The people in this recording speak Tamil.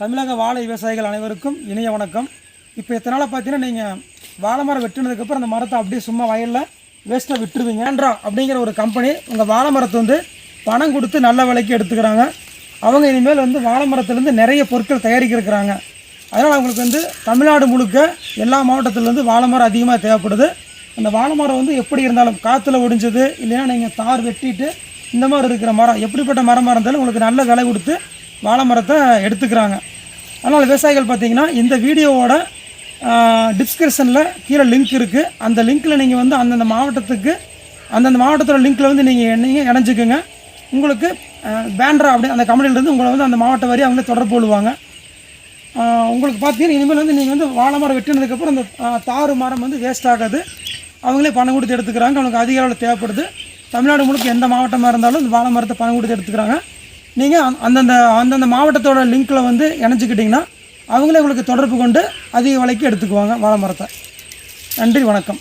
தமிழக வாழை விவசாயிகள் அனைவருக்கும் இணைய வணக்கம். இப்போ இத்தனை பார்த்தீங்கன்னா நீங்கள் வாழை மரம் வெட்டினதுக்கப்புறம் அந்த மரத்தை அப்படியே சும்மா வயலில் வேஸ்ட்டாக விட்டுருவீங்க. ஆண்ட்ரா அப்படிங்கிற ஒரு கம்பெனி உங்கள் வாழை மரத்தை வந்து பணம் கொடுத்து நல்ல விலைக்கு எடுத்துக்கிறாங்க. அவங்க இனிமேல் வந்து வாழை மரத்துலேருந்து நிறைய பொருட்கள் தயாரிக்கிறக்கிறாங்க அதனால் அவங்களுக்கு வந்து தமிழ்நாடு முழுக்க எல்லா மாவட்டத்துலேருந்து வாழை மரம் அதிகமாக தேவைப்படுது. அந்த வாழை மரம் வந்து எப்படி இருந்தாலும் காற்றுல ஒடிஞ்சது இல்லைன்னா நீங்கள் தார் வெட்டிட்டு இந்த மாதிரி இருக்கிற மரம் எப்படிப்பட்ட மரமாக இருந்தாலும் உங்களுக்கு நல்ல விலை கொடுத்து வாழை மரத்தை எடுத்துக்கிறாங்க. அதனால் விவசாயிகள் பார்த்திங்கன்னா இந்த வீடியோவோட டிஸ்கிரிப்ஷனில் கீழே லிங்க் இருக்குது அந்த லிங்க்கில் நீங்கள் வந்து அந்தந்த மாவட்டத்துக்கு அந்தந்த மாவட்டத்தோட லிங்க்கில் வந்து நீங்கள் நீங்கள் இணைஞ்சிக்கோங்க. உங்களுக்கு பேண்ட்ரா அப்படி அந்த கம்பெனிலேருந்து உங்களை வந்து அந்த மாவட்ட வரி அவங்களே தொடர்பு கொள்வாங்க. உங்களுக்கு பார்த்தீங்கன்னா இனிமேல் வந்து நீங்கள் வந்து வாழை மரம் வெட்டினதுக்கப்புறம் அந்த தாறு மரம் வந்து வேஸ்ட் ஆகாது. அவங்களே பணம் கொடுத்து எடுத்துக்கிறாங்க. அவங்களுக்கு அதிக அளவில் தேவைப்படுது. தமிழ்நாடு முழுக்க எந்த மாவட்டமாக இருந்தாலும் இந்த வாழை மரத்தை பணம் கொடுத்து எடுத்துக்கிறாங்க. நீங்கள் அந்தந்த அந்தந்த மாவட்டத்தோட லிங்க்கில் வந்து இணைச்சிக்கிட்டிங்கன்னா அவங்களே உங்களுக்கு தொடர்பு கொண்டு அதிக விலைக்கு எடுத்துக்குவாங்க வாழை மரத்தை. நன்றி வணக்கம்.